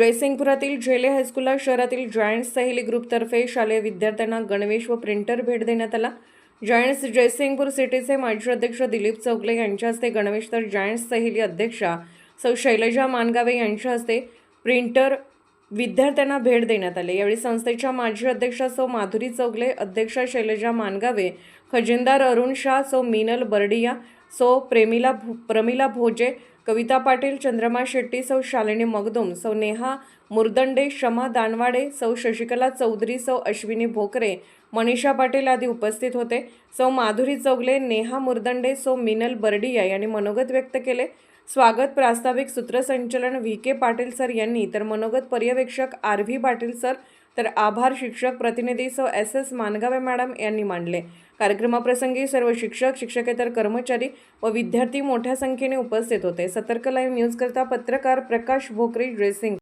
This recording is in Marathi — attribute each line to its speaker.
Speaker 1: जयसिंगपुरातील झेले हायस्कूलला शहरातील जायंट्स सहेली ग्रुपतर्फे शालेय विद्यार्थ्यांना गणवेश व प्रिंटर भेट देण्यात आला. जायंट्स जयसिंगपूर सिटीचे माजी अध्यक्ष दिलीप चौगले यांच्या हस्ते गणवेश तर जायंट्स सहेली अध्यक्षा सौ शैलजा मानगावे यांच्या हस्ते प्रिंटर विद्यार्थ्यांना भेट देण्यात आले. यावेळी संस्थेच्या माजी अध्यक्षा सौ माधुरी चौगले अध्यक्षा शैलजा मानगावे खजिनदार अरुण शाह सौ मीनल बर्डिया सौ प्रेमिला भो प्रमिला भोजे कविता पाटील चंद्रमा शेट्टी सौ शालिनी मगदुम सौ नेहा मुरदंडे शमा दानवाडे सौ शशिकला चौधरी सौ अश्विनी भोकरे मनीषा पाटील आदी उपस्थित होते. सौ माधुरी चौगले नेहा मुरदंडे सौ मिनल बर्डिया यांनी मनोगत व्यक्त केले. स्वागत प्रास्ताविक सूत्रसंचलन व्ही के पाटील सर यांनी तर मनोगत पर्यवेक्षक आर व्ही पाटील सर तर आभार शिक्षक प्रतिनिधी सौ एस एस मानगावे मॅडम यांनी मांडले. कार्यक्रमाप्रसंगी सर्व शिक्षक शिक्षकेतर कर्मचारी व विद्यार्थी मोठ्या संख्येने उपस्थित होते. सतर्क लाईव्ह न्यूजकरता पत्रकार प्रकाश भोकरे ड्रेसिंग